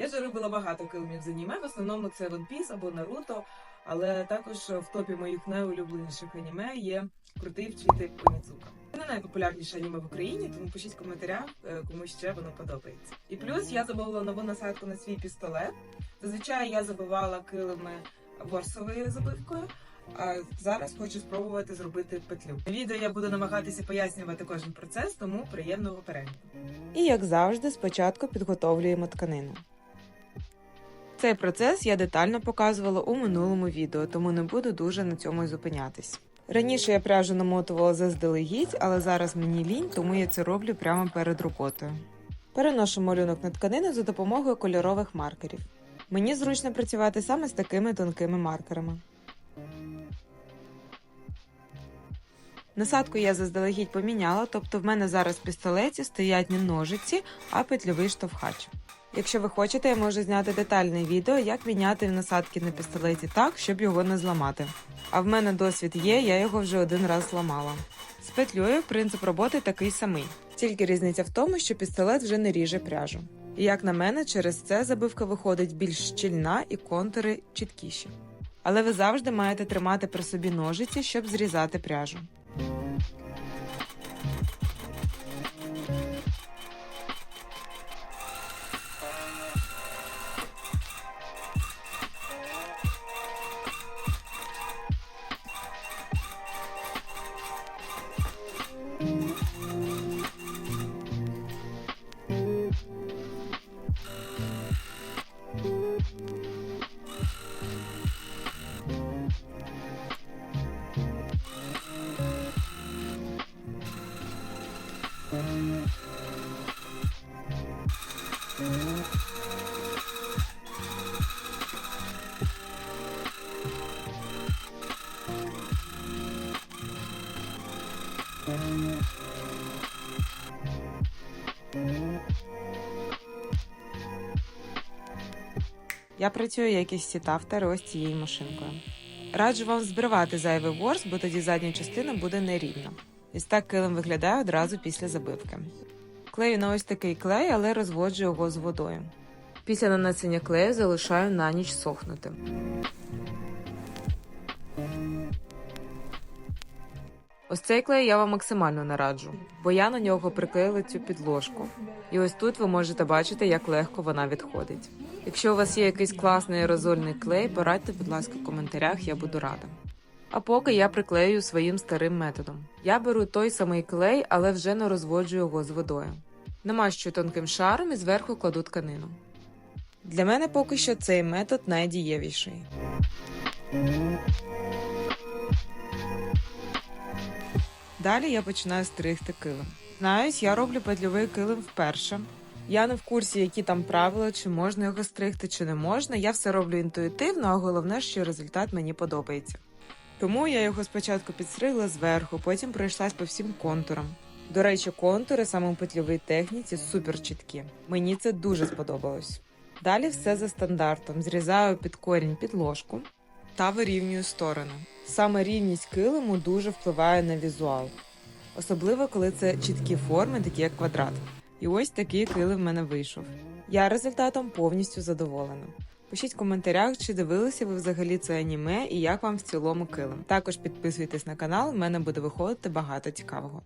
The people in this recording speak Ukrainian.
Я вже робила багато килимів з аніме, в основному це One Piece або Наруто, але також в топі моїх найулюбленіших аніме є крутий вчитель Коніцука. Це не найпопулярніше аніме в Україні, тому пишіть в коментарях, е, кому ще воно подобається. І плюс я замовила нову насадку на свій пістолет. Зазвичай я забивала килими ворсовою забивкою. А зараз хочу спробувати зробити петлю. В відео я буду намагатися пояснювати кожен процес, тому приємного перегляду. І як завжди, спочатку підготовлюємо тканину. Цей процес я детально показувала у минулому відео, тому не буду дуже на цьому зупинятись. Раніше я пряжу намотувала заздалегідь, але зараз мені лінь, тому я це роблю прямо перед роботою. Переношу малюнок на тканину за допомогою кольорових маркерів. Мені зручно працювати саме з такими тонкими маркерами. Насадку я заздалегідь поміняла, тобто в мене зараз пістолеті стоять не ножиці, а петльовий штовхач. Якщо ви хочете, я можу зняти детальне відео, як міняти насадки на пістолеті так, щоб його не зламати. А в мене досвід є, я його вже один раз зламала. З петлею принцип роботи такий самий, тільки різниця в тому, що пістолет вже не ріже пряжу. І як на мене, через це забивка виходить більш щільна і контури чіткіші. Але ви завжди маєте тримати при собі ножиці, щоб зрізати пряжу. Я працюю як із сітавтери ось цією машинкою. Раджу вам збривати зайвий ворс, бо тоді задня частина буде нерівна. Ось так килим виглядає одразу після забивки. Клею на ось такий клей, але розводжу його з водою. Після нанесення клею залишаю на ніч сохнути. Ось цей клей я вам максимально не раджу, бо я на нього приклеїла цю підложку. І ось тут ви можете бачити, як легко вона відходить. Якщо у вас є якийсь класний аерозольний клей, порадьте, будь ласка, в коментарях, я буду рада. А поки я приклею своїм старим методом. Я беру той самий клей, але вже не розводжу його з водою. Намащую тонким шаром і зверху кладу тканину. Для мене поки що цей метод найдієвіший. Далі я починаю стригти килим. Знаюсь, я роблю петльовий килим вперше. Я не в курсі, які там правила, чи можна його стригти, чи не можна. Я все роблю інтуїтивно, а головне, що результат мені подобається. Тому я його спочатку підстригла зверху, потім пройшлась по всім контурам. До речі, контури саме у петльовій техніці супер чіткі. Мені це дуже сподобалось. Далі все за стандартом. Зрізаю під корінь підложку та вирівнюю сторони. Саме рівність килиму дуже впливає на візуал, особливо коли це чіткі форми, такі як квадрат. І ось такий килим в мене вийшов. Я результатом повністю задоволена. Пишіть в коментарях, чи дивилися ви взагалі це аніме і як вам в цілому килим. Також підписуйтесь на канал, в мене буде виходити багато цікавого.